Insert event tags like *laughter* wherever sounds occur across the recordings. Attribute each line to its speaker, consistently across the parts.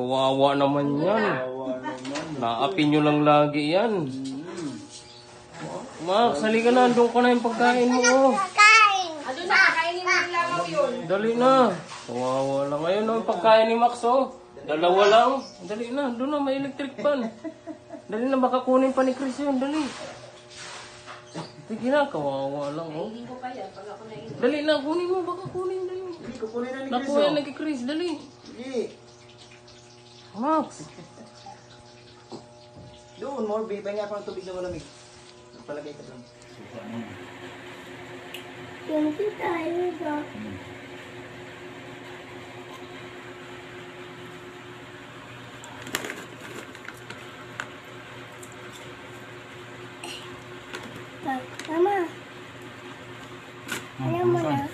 Speaker 1: kawawa naman yan. Naapin nyo lang lagi yan. Max, halika na. Doon ka na yung pagkain mo. Oh.
Speaker 2: Ano na, kainin mo yung langaw yun.
Speaker 1: Dali na. Kawawa lang. Ayun na yung pagkain ni Max, oh. Dalawa lang. Dali na. Doon na, may electric fan. Dali na, baka kunin pa ni Chris yun. Dali. Sige na, kawawa lang, oh.
Speaker 2: Hindi ko pa yan pag ako nainom.
Speaker 1: Dali na, kunin mo. Baka kunin. Dali.
Speaker 3: Hindi, kukunin na ni Chris.
Speaker 1: Nakuha
Speaker 3: oh.
Speaker 1: na kay Chris. Dali.
Speaker 3: Sige.
Speaker 1: Max.
Speaker 3: Doon, more babe. Pahinga ako ng tubig na malamig. Palagay ka doon.
Speaker 4: Hindi tayo ba? Mama. Alam mo na.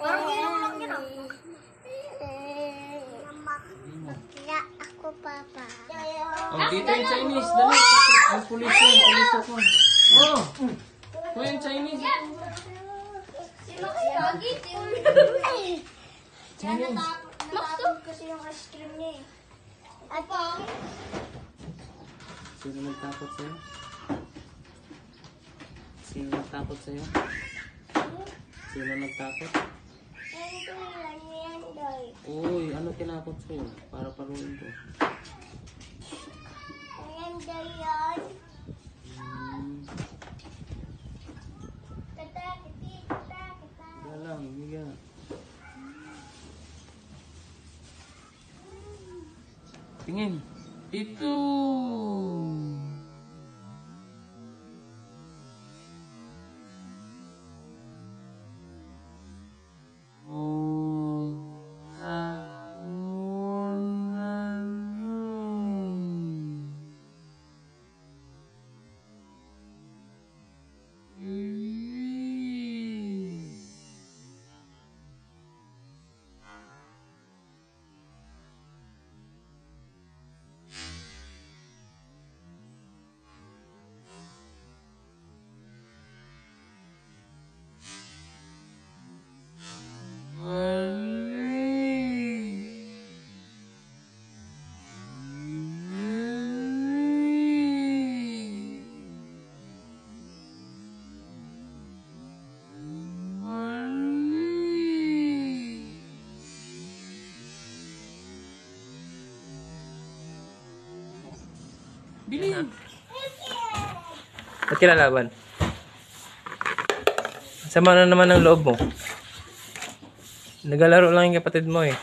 Speaker 4: Parang ginawa lang yun ah. Mama, kaya ako papa.
Speaker 1: Oh, dito yung Chinese. Dali. Ang pulis yun. Pulis ako. Oh. Kuya yung Chinese.
Speaker 4: Sino?
Speaker 1: Chinese.
Speaker 4: Nakatapos kasi yung ice cream niya eh. At
Speaker 1: Sino nagtakot sa'yo? Sino nagtakot sa'yo? Sino
Speaker 4: lang yan, Doy.
Speaker 1: Uy, ano kinakot sa'yo? Para paruin ko.
Speaker 4: Ayan, Doy, yan.
Speaker 1: Hmm.
Speaker 4: Tata, kiti, tata, tata.
Speaker 1: Wala lang, higa. Tingin. Ito. Bilhin.
Speaker 5: Ba't kinalaban? Sama na naman ang loob mo. Nagalaro lang yung kapatid mo eh.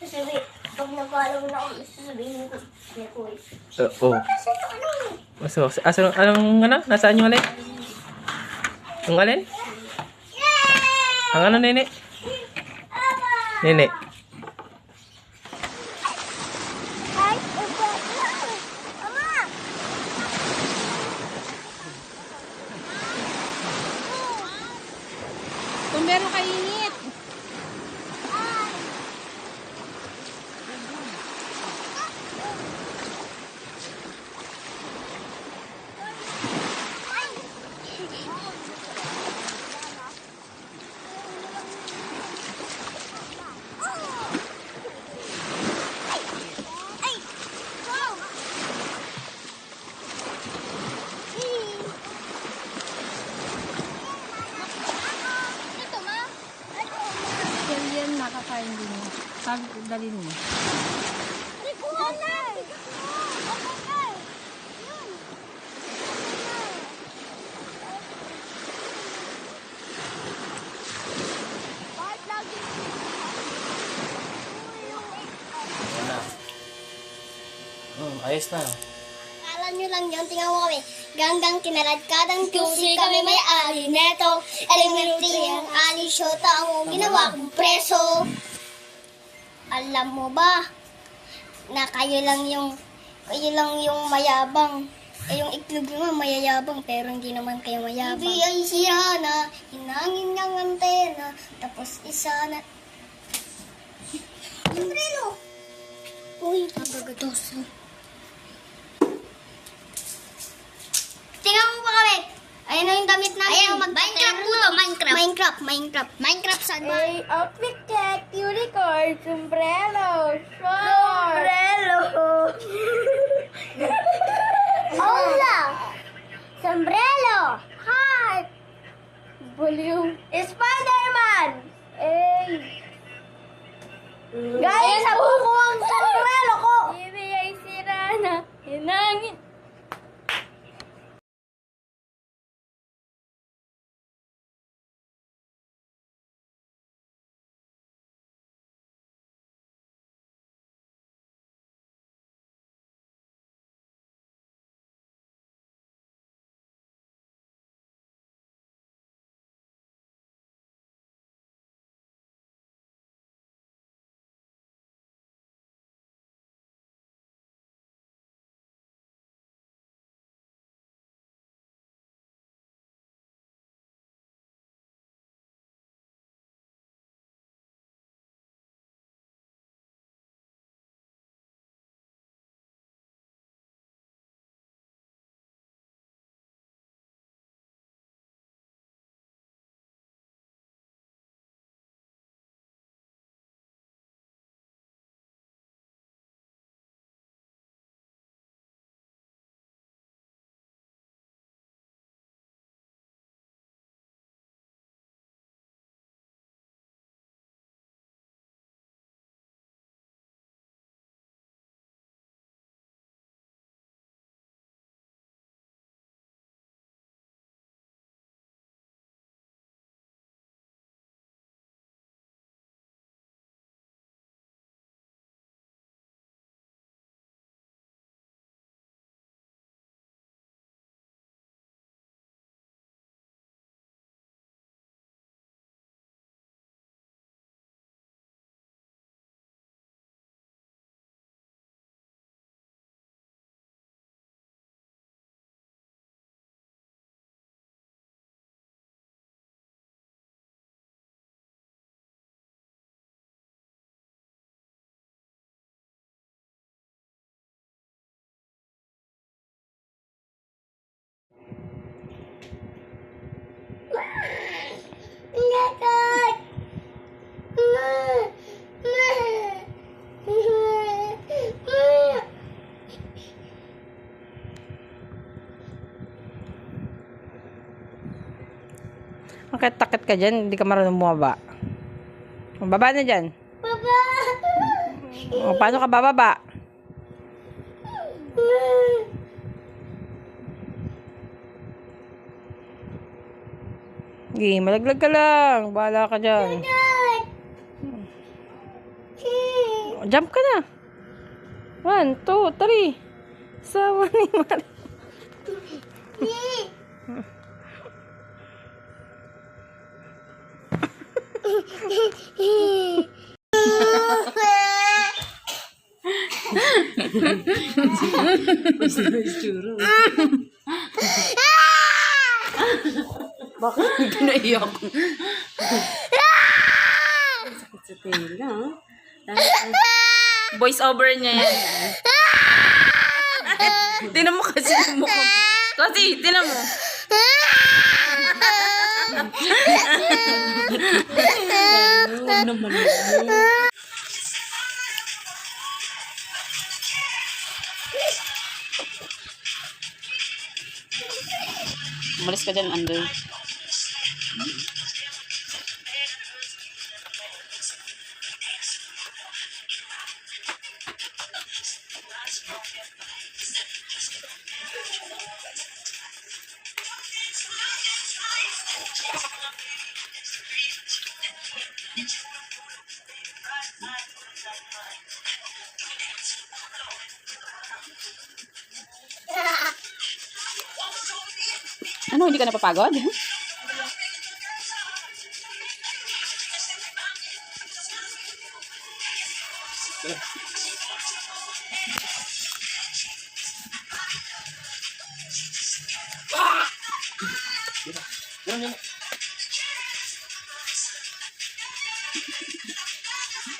Speaker 4: Sasabi, pag nag-follow na ako, sasabihin ko, "Kuya, kuya."
Speaker 5: Uh, oh.
Speaker 4: Kasi ito ano eh.
Speaker 5: Aso, aso, anong ano? Nasaan yung alin? Yung alin? Ang ano, nene? Nene.
Speaker 4: Ay, ito. Mama!
Speaker 2: Kung meron kainit.
Speaker 4: Ito, ma.
Speaker 2: Pero yan nakakain din mo. Sabi ko, dalhin mo.
Speaker 4: Hindi ko na. Okay. Yun. Bakit lagi?
Speaker 1: Wala. Hmm, ayos na.
Speaker 4: Kala nyo lang yun, tingnan mo kami. Ganggang kinaladkadang QC kami may ali neto. Elementary ang ali shota ang ginawa kong preso. Alam mo ba na kayo lang yung kayo lang yung mayabang. Eh, yung itlog naman mayayabang, pero hindi naman kayo mayabang. Hindi ay siya na, hinangin niyang antena, tapos isa na... Napagatosan. Tingnan mo pa kami. Ayun na yung damit namin. Ayan, Minecraft po to, Minecraft. Minecraft, Minecraft. Minecraft saan ba?
Speaker 2: Ay, outfit check, unicorn, sombrero, short. Sombrero. *laughs*
Speaker 4: Hola! Sombrero! Heart!
Speaker 2: Volume. Spider-Man! Eh. Guys, sa buko ang sombrero ko! Ibi ay sira na. Hinangin. Ka dyan? Hindi ka marunong bumaba. Baba na dyan.
Speaker 4: Baba!
Speaker 2: O, paano ka bababa? Sige, malaglag ka lang. Bahala ka dyan. Jump ka na. One, two, three. Sawa *laughs* ni Mari.
Speaker 6: Bakit hindi naiyak? Sakit sa tela. Voice over niya yan. tinan mo kasi yung mukha. Kasi, tinan mo. Huwag. Umalis ka dyan, Ander. Ano, hindi ka napapagod?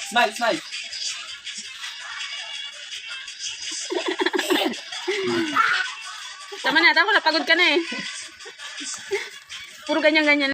Speaker 1: Smile, smile.
Speaker 6: Tama na, tama na, pagod ka na eh. Puro ganyan-ganyan.